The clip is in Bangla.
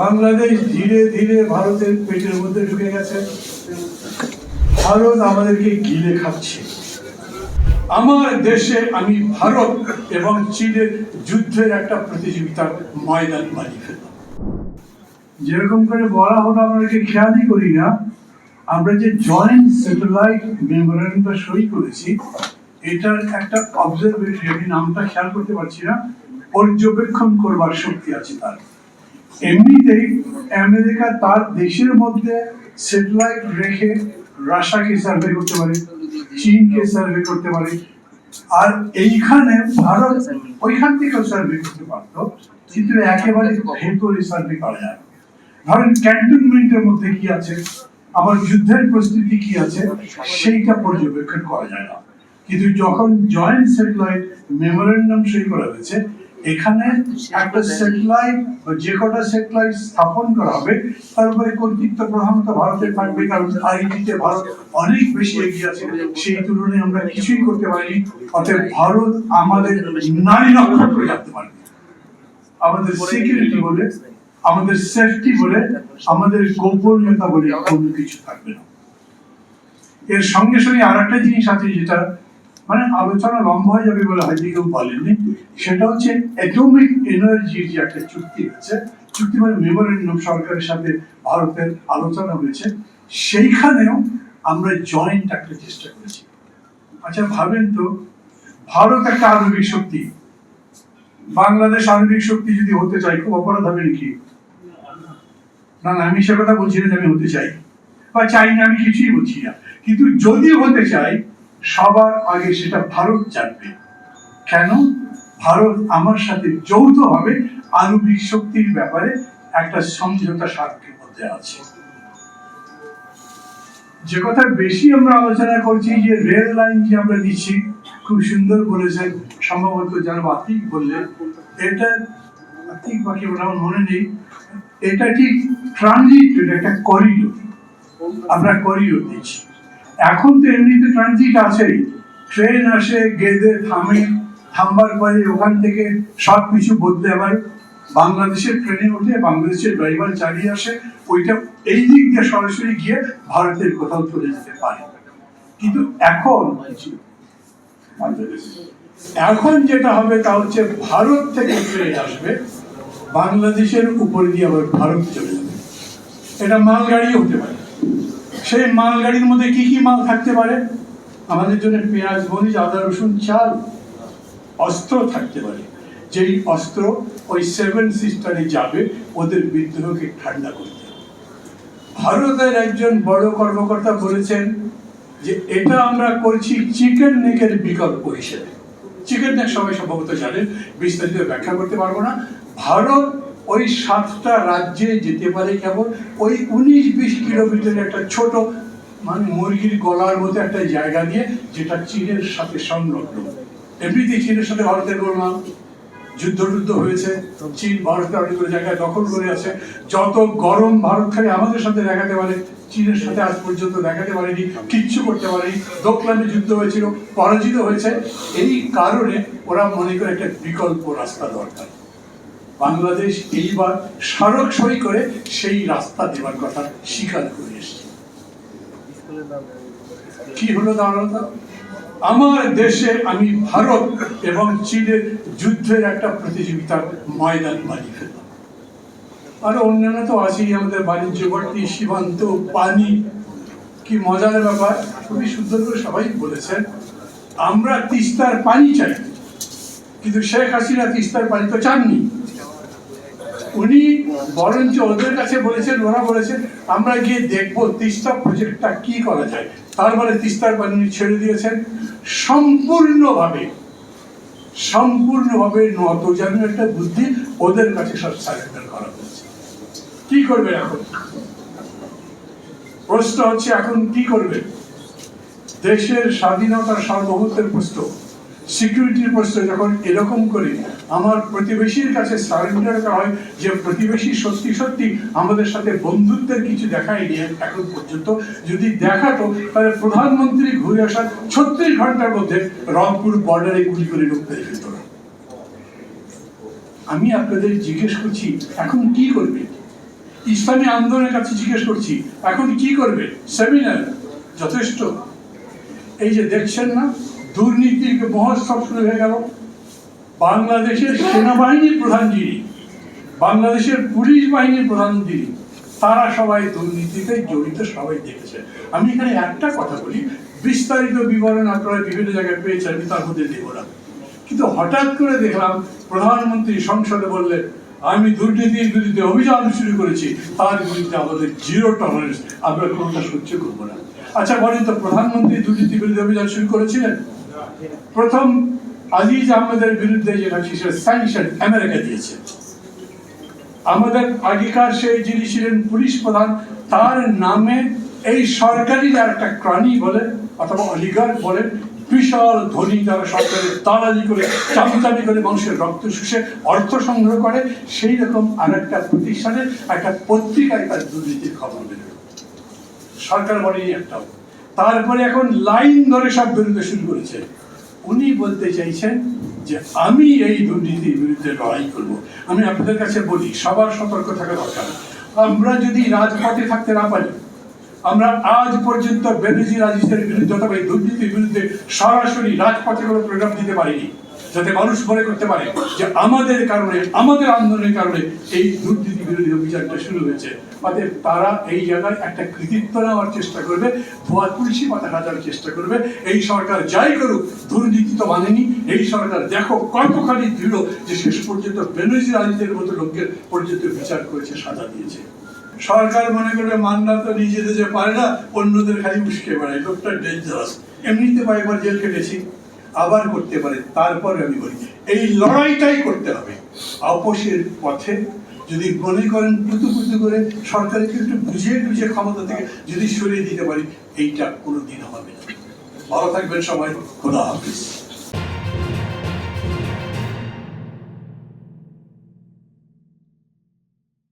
বাংলাদেশ ধীরে ধীরে ভারতের পেটের মধ্যে ঢুকে গেছে। ভারত আমাদেরকে গিলে খাচ্ছে। আমার দেশে আমি ভারত এবং চীনের যুদ্ধের একটা প্রতিযোগিতার ময়দান ফেললাম যেরকম করে বলা হলো, আমরা একে খেয়ালই করি না। আমরা যে জয়েন্ট স্যাটেলাইট মেমোরেন্ডামটা সই করেছি, এটার একটা অবজারভেটরি আমি নামটা খেয়াল করতে পারছি না, পর্যবেক্ষণ করবার শক্তি আছে তার। এমনিতেই আমেরিকা তার দেশের মধ্যে স্যাটেলাইট রেখে রাশিয়াকে সার্ভে করতে পারে, চীনকে সার্ভে করতে পারে। আর এইখানে ভারত ওইখান থেকেও সার্ভে করতে পারতো, কিন্তু একেবারে ভেতরে সার্ভে করা যায়। ধরেন ক্যান্টনমেন্টের মধ্যে কি আছে? আমার যুদ্ধের প্রস্তুতি কি আছে? সেইটা পর্যবেক্ষণ করা যায় না। কিন্তু যখন জয়েন্ট স্যাটেলাইট মেমোরেন্ডাম সই করা হয়েছে এখানে একটা স্যাটেলাইট যে কটা স্যাটেলাইট স্থাপন করা হবে তার উপরে কর্তৃত্ব প্রধানত ভারতের থাকবে কারণ আইটিতে ভারত অনেক বেশি এগিয়ে আছে। সেই তুলনায় আমরা কিছুই করতে পারিনি অতএব ভারত আমাদের নারী নক্ষত্র রাখতে পারবে আমাদের সিকিউরিটি বলে আমাদের সেফটি বলে আমাদের গোপনীয়তা বলে কোনো কিছু থাকবে না। এর সঙ্গে সঙ্গে আর একটা জিনিস আছে যেটা মানে আলোচনা লম্বা হয়ে যাবে বলে হয়তো কেউ বলেননি। সেটা হচ্ছে অ্যাটমিক এনার্জির যে একটা চুক্তি হয়েছে, চুক্তি মানে মেমোরেন্ডাম সরকারের সাথে ভারতের আলোচনা হয়েছে, সেইখানেও আমরা জয়েন্ট একটা চেষ্টা করেছি। আচ্ছা ভাবেন তো, ভারত একটা আণবিক শক্তি। বাংলাদেশ আণবিক শক্তি যদি হতে চাই খুব অপরাধ হবে নাকি? না না, আমি সে কথা বলছি না আমি হতে চাই। বা চাই না, আমি কিছুই বলছি না। কিন্তু যদি হতে চাই সবার আগে সেটা ভারত জানবে। কেন? ভারত আমার সাথে যৌথভাবে আণবিক শক্তির ব্যাপারে একটা সমঝোতা স্বাক্ষরের মধ্যে আছে। যে কথা বেশি আমরা আলোচনা করছি যে রেল লাইন যে আমরা দিচ্ছি, খুব সুন্দর বলেছেন, সম্ভবত যারা আতিক বললেন। এটা আতিক বাকি আমার মনে নেই। এটা ঠিক ট্রানজিট একটা করিডোর আমরা করিডোর দিচ্ছি। এখন তো এমনিতে ট্রানজিট আছেই। ট্রেন আসে, গেদে, থামে, থামবার পরে ওখান থেকে সব কিছু বদলে আবার বাংলাদেশের ট্রেনে উঠে বাংলাদেশের ড্রাইভার চালিয়ে আসে। ওইটা এই দিক দিয়ে সরাসরি গিয়ে ভারতের কোথাও চলে যেতে পারে। কিন্তু এখন এখন যেটা হবে তা হচ্ছে ভারত থেকে ট্রেন আসবে, বাংলাদেশের উপরে দিয়ে আবার ভারত চলে যাবে। এটা মালগাড়ি হতে পারে। সেই মালগাড়ির মধ্যে কি কি মাল থাকতে পারে? আমাদের জন্য পেঁয়াজ, মরিচ, আদা, রসুন, চাল, অস্ত্র থাকতে পারে। যেই অস্ত্র ওই সেভেন সিস্টারে যাবে, ওদের বিদ্রোহকে ঠান্ডা করতে। ভারতের একজন বড় কর্মকর্তা বলেছেন যে, এটা আমরা করছি চিকেন নেকের বিকল্প হিসেবে। চিকেন নেক সবাই সম্ভবত জানেন বিস্তারিত ব্যাখ্যা করতে পারব না। ভারত ওই সাতটা রাজ্যে যেতে পারে কেবল ওই উনিশ বিশ কিলোমিটারের একটা ছোট মানে মুরগির গলার মতো একটা জায়গা দিয়ে যেটা চীনের সাথে সংলগ্ন। এমনিতে চীনের সাথে ভারতের গোলমাল যুদ্ধ টুদ্ধ হয়েছে। চীন ভারতের অনেকগুলো জায়গায় দখল করে আছে। যত গরম ভারত খালি আমাদের সাথে দেখাতে পারে, চীনের সাথে আজ পর্যন্ত দেখাতে পারেনি, কিচ্ছু করতে পারেনি। দোকলামে যুদ্ধ হয়েছিল, পরাজিত হয়েছে। এই কারণে ওরা মনে করে একটা বিকল্প রাস্তা দরকার। বাংলাদেশ এইবার স্মারক সই করে সেই রাস্তা দেওয়ার কথা স্বীকার করে এসছে। কি হলো দাঁড়াল আমার দেশে আমি ভারত এবং চীনের যুদ্ধের একটা প্রতিযোগিতার ময়দান বানিয়ে ফেললাম। আরও অন্যান্য তো আছেই, আমাদের বাণিজ্য বাড়তি সীমান্ত, পানি। কি মজার ব্যাপার, খুবই সুন্দর করে সবাই বলেছেন, আমরা তিস্তার পানি চাই। কিন্তু শেখ হাসিনা তিস্তার পানি তো চাননি। উনি বরঞ্চ ওদের কাছে বলেছেন, ওরা বলেছেন, আমরা গিয়ে দেখব তিস্তা প্রজেক্টটা কি করা যায়। তার মানে তিস্তার পানি ছেড়ে দিয়েছেন। সম্পূর্ণভাবে সম্পূর্ণভাবে নত, যেন একটা বুদ্ধি ওদের কাছে সব সারেন্ডার করা হয়েছে। কি করবে এখন? প্রশ্ন হচ্ছে, এখন কি করবে? দেশের স্বাধীনতার সার্বভৌমত্বের প্রশ্ন। সিকিউরিটির প্রশ্ন যখন এরকম করে আমার প্রতিবেশীর কাছে সারেন্ডার করা হয়, যে প্রতিবেশী সত্যি সত্যি আমাদের সাথে বন্ধুত্বের কিছু দেখায়নি এখন পর্যন্ত, যদি দেখাতো, তাহলে প্রধানমন্ত্রী ঘুরে আসার ছত্রিশ ঘণ্টার মধ্যে রংপুর বর্ডারে গুলি করে ঢুকতে না আমি আপনাদের জিজ্ঞেস করছি, এখন কি করবে? ইসলামী আন্দোলনের কাছে জিজ্ঞেস করছি, এখন কি করবে? সেমিনার যথেষ্ট। এই যে দেখছেন না? দুর্নীতির মহোৎসব শুরু হয়ে গেল। বাংলাদেশের সেনাবাহিনীর প্রধান যিনি, বাংলাদেশের পুলিশ বাহিনীর প্রধান যিনি, তারা সবাই দুর্নীতিতে জড়িত, সবাই দেখেছে। আমি এখানে একটা কথা বলি, বিস্তারিত বিবরণ আপনারা বিভিন্ন জায়গায় পেয়েছেন, আমি তার মধ্যে দেব না। কিন্তু হঠাৎ করে দেখলাম, প্রধানমন্ত্রী সংসদে বললেন, আমি দুর্নীতির বিরুদ্ধে অভিযান শুরু করেছি, তার বিরুদ্ধে আমাদের জিরো টলারেন্স আমরা কোনোটা সহ্য করব না। আচ্ছা বলেন তো, প্রধানমন্ত্রী দুর্নীতি বিরুদ্ধে অভিযান শুরু করেছিলেন? প্রথম আজিজ বিরুদ্ধে যেটা স্যাংশন আমেরিকা দিয়েছে, আমাদের সেই যিনি ছিলেন পুলিশ প্রধান, তার নামে এই সরকারি যার একটা বলে অথবা অলিগার বলে, বিশাল ধনী যারা সরকারের দালালি করে চামচামি করে মানুষের রক্ত শুষে অর্থ সংগ্রহ করে, সেই রকম আর একটা প্রতিষ্ঠানে, একটা পত্রিকায় তার দুর্নীতির খবর বেরোয় সরকার বলেনি একটাও। তারপরে এখন লাইন ধরে সব বিরুদ্ধে শুরু করেছে। উনি বলতে চাইছেন যে আমি এই দুর্নীতির বিরুদ্ধে লড়াই করব। আমি আপনাদের কাছে বলি, সবার সতর্ক থাকা দরকার। আমরা যদি রাজপথে থাকতে না পারি, আমরা আজ পর্যন্ত বেনজি রাজিসের বিরুদ্ধে অথবা দুর্নীতির বিরুদ্ধে সরাসরি রাজপথে কোনো প্রোগ্রাম দিতে পারিনি। যাতে মানুষ মনে করতে পারে যে আমাদের কারণে, আমাদের আন্দোলনের কারণে এই দুর্নীতি বিরোধী অভিযানটা শুরু হয়েছে। অতএব তারা এই জায়গায় একটা কৃতিত্ব নেওয়ার চেষ্টা করবে, ভুয়া তুলসী পাতা হাজার চেষ্টা করবে। এই সরকার যাই করুক, দুর্নীতি তো মানেনি। এই সরকার দেখো কতখানি দৃঢ় যে শেষ পর্যন্ত বেনজির আলীদের মতো লোককে পর্যন্ত বিচার করেছে, সাজা দিয়েছে। সরকার মনে করবে মান্না তো নিজেদের যে পারে না, অন্যদের খালি উস্কে বেড়ায় লোকটা ডেঞ্জারাস এমনিতে কয়েকবার জেল কেটেছি আবার করতে পারে, তারপরে আমি বলি, এই লড়াইটাই করতে হবে। আপোষের পথে যদি মনে করেন পুতু পুতু করে সরকারকে একটু বুঝিয়ে টুঝিয়ে ক্ষমতা থেকে যদি সরিয়ে দিতে পারি, এইটা কোনোদিন হবে না। ভালো থাকবেন সবাই খোলা হাফিজ।